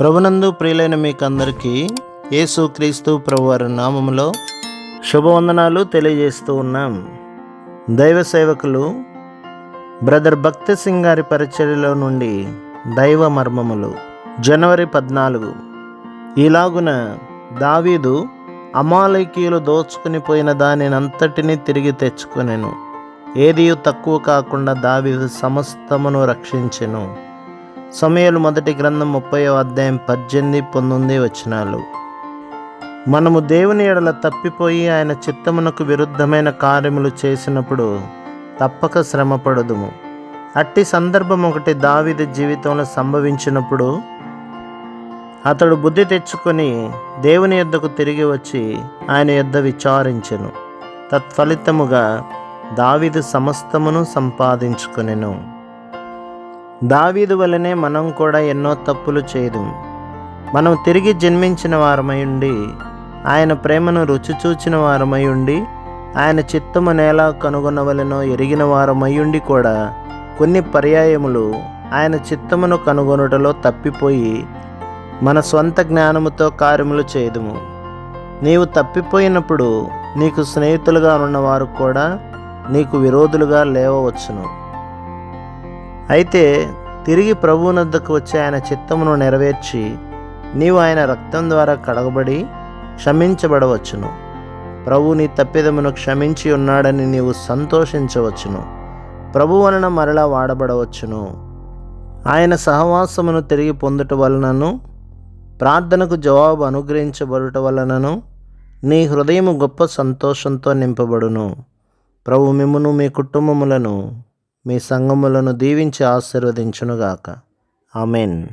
ప్రభునందు ప్రియులైన మీకందరికీ యేసు క్రీస్తు ప్రభువారి నామములో శుభవందనాలు తెలియజేస్తూ ఉన్నాం. దైవ సేవకులు బ్రదర్ భక్తి సింగ్ గారి పరిచర్యలో నుండి దైవ మర్మములు. జనవరి పద్నాలుగు. ఇలాగున దావీదు అమాలయకీయులు దోచుకుని పోయిన దానినంతటినీ తిరిగి తెచ్చుకొనెను. ఏదియు తక్కువ కాకుండా దావీదు సమస్తమును రక్షించెను. సమయాలు మొదటి గ్రంథం ముప్పై అధ్యాయం పద్దెనిమిది పంతొమ్మిది వచనాలు. మనము దేవుని ఎడల తప్పిపోయి ఆయన చిత్తమునకు విరుద్ధమైన కార్యములు చేసినప్పుడు తప్పక శ్రమపడదుము. అట్టి సందర్భం ఒకటి దావిది జీవితంలో సంభవించినప్పుడు అతడు బుద్ధి తెచ్చుకొని దేవుని యొద్దకు తిరిగి వచ్చి ఆయన యొద్ద విచారించెను. తత్ఫలితముగా దావిదు సమస్తమును సంపాదించుకొనెను. దావీదు వలనే మనం కూడా ఎన్నో తప్పులు చేయదు. మనం తిరిగి జన్మించిన వారమై ఉండి ఆయన ప్రేమను రుచి చూచిన వారమై ఉండి ఆయన చిత్తము నేల కనుగొన కనుగొనవలెనో ఎరిగిన వారమై ఉండి కూడా కొన్ని పర్యాయములు ఆయన చిత్తమును కనుగొనుటలో తప్పిపోయి మన సొంత జ్ఞానముతో కార్యములు చేయదుము నీవు తప్పిపోయినప్పుడు నీకు స్నేహితులుగా ఉన్నవారు కూడా నీకు విరోధులుగా లేవవచ్చును. అయితే తిరిగి ప్రభువునద్దకు వచ్చి ఆయన చిత్తమును నెరవేర్చి నీవు ఆయన రక్తం ద్వారా కడగబడి క్షమించబడవచ్చును. ప్రభు నీ తప్పిదమును క్షమించి ఉన్నాడని నీవు సంతోషించవచ్చును. ప్రభు వలన మరలా వాడబడవచ్చును. ఆయన సహవాసమును తిరిగి పొందుట వలనను ప్రార్థనకు జవాబు అనుగ్రహించబడుట వలనను నీ హృదయము గొప్ప సంతోషంతో నింపబడును. ప్రభు మిమ్మును మీ కుటుంబములను మీ సంగములను దీవించి ఆశీర్వదించునుగాక. ఆమెన్.